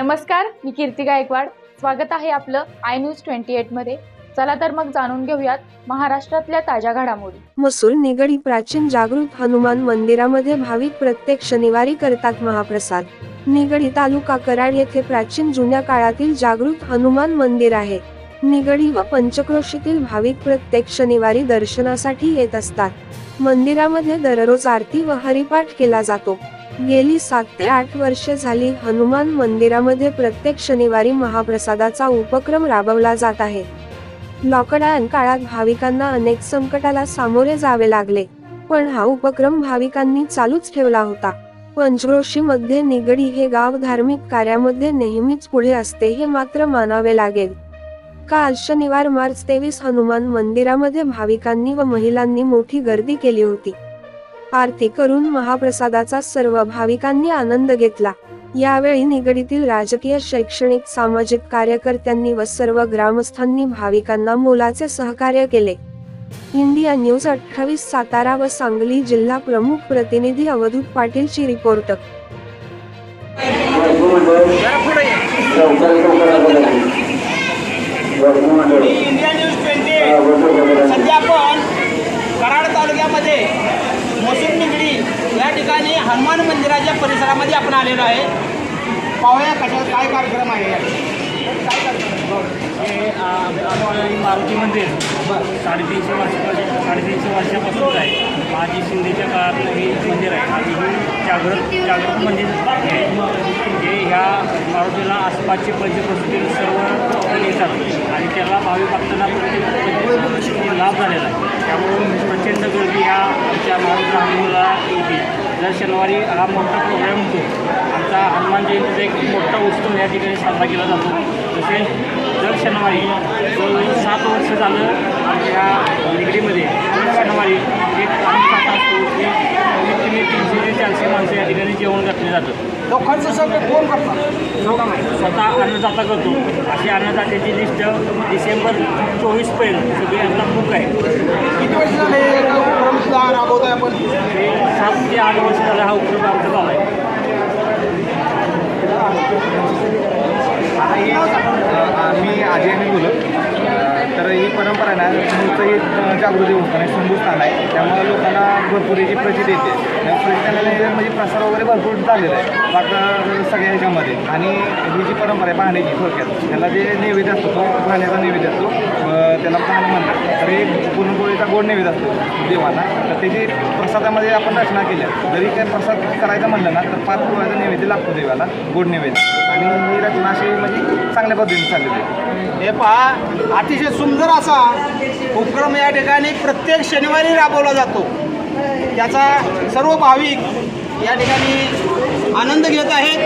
नमस्कार मी कीर्ती गायकवाड. स्वागत आहे आपलं आय न्यूज ट्वेंटी एटमध्ये चला तर मग जाणून घेऊयात महाराष्ट्रातल्या ताज्या घडामोडी. मसूर निगडी प्राचीन जागृत हनुमान मंदिरामध्ये भाविक प्रत्येक शनिवारी करतात महाप्रसाद. निगडी तालुका कराड येथे प्राचीन जुन्या काळातील जागृत हनुमान मंदिर आहे. निगडी व पंचक्रोशीतील भाविक प्रत्येक शनिवारी दर्शनासाठी येत असतात. मंदिरामध्ये दररोज आरती व हरिपाठ केला जातो. गेली सात ते आठ वर्षे झाली हनुमान मंदिरामध्ये प्रत्येक शनिवारी महाप्रसादाचा उपक्रम राबवला जात आहे. लॉकडाऊन काळात भाविकांना अनेक संकटाला सामोरे जावे लागले पण हा उपक्रम भाविकांनी चालूच ठेवला होता. पंचक्रोशी मध्ये निगडी हे गाव धार्मिक कार्यामध्ये नेहमीच पुढे असते हे मात्र मानावे लागेल. काल शनिवार मार्च तेवीस हनुमान मंदिरामध्ये भाविकांनी व महिलांनी मोठी गर्दी केली होती. आरती करून महाप्रसादाचा सर्व भाविकांनी आनंद घेतला. यावेळी निगडीतील राजकीय शैक्षणिक सामाजिक कार्यकर्त्यांनी व सर्व ग्रामस्थांनी भाविकांना मोलाचे सहकार्य केले. इंडिया न्यूज अठ्ठावीस सातारा व सांगली जिल्हा प्रमुख प्रतिनिधी अवधूत पाटीलची रिपोर्ट. सध्या आपण कराड तालुक्यामध्ये मोसूर निगडी या ठिकाणी हनुमान मंदिराच्या परिसरामध्ये आपण आलेलो आहे. पाहूया कशा काय कार्यक्रम आहे हे आमचं मारुती मंदिर साडेतीनशे वर्षापासून साडेतीनशे वर्षापासूनच आहे. माझी शिंदेच्या काळातलं हे मंदिर आहे. आणि हे जागृत जागृत मंदिर आहे. हे ह्या मारुतीला आसपासचे पंचक्रोशीतील सर्व येतात. आणि त्याला भावी भक्तांना प्रत्येक लाभ झालेला आहे. त्यामुळे प्रचंड गर्दी ह्या आमच्या मारुती येते. दर शनिवारी हा मोठा प्रोग्राम होतो आमचा हनुमान जयंतीचा एक मोठा उत्सव या ठिकाणी साजरा केला जातो. तसेच दर शनिवारी जवळजवळ सात वर्ष झालं आमच्या निगडीमध्ये दर शनिवारी एक काम असतो की कमी तीनशे ते चारशे माणसं या ठिकाणी जेवण घातले जातं लोकांचं सगळं कोण करतात? स्वतः अन्नदाता करतो. अशी अन्नदात्याची लिस्ट डिसेंबर चोवीसपर्यंत सगळी आता बुक आहे. किती वर्ष झाले राबवतोय आपण? हे सात ते आठ वर्ष झाला हा उपक्रम आमचा चालू आहे. आता ही अ, मी आजी आणि बोलत परंपरा ना मूळचं जागृती होत नाही हिंदुस्थान आहे. त्यामुळे लोकांना भरपूर याची प्रचिती येते. त्या म्हणजे प्रसार वगैरे भरपूर झालेला आहे. बाकी सगळ्या ह्याच्यामध्ये. आणि ही जी परंपरा आहे पाहण्याची थोडक्यात. त्याला जे नैवेद्य असतो तो पाहण्याचा नैवेद्य असतो. त्याला पाहणं म्हणतात. तर एक पुरणपोळीचा गोड नैवेद्य असतो देवाला. तर त्याची प्रसादामध्ये आपण रचना केल्या. जरी काही प्रसाद करायचं म्हणलं ना तर पाच पोळ्याचा नैवेद्य लागतो देवाला गोड नैवेद्य. आणि ही रचना अशी म्हणजे चांगल्या पद्धतीने चाललेली आहे हे पहा अतिशय सुंदर असा उपक्रम या ठिकाणी प्रत्येक शनिवारी राबवला जातो. त्याचा सर्व भाविक या ठिकाणी आनंद घेत आहेत.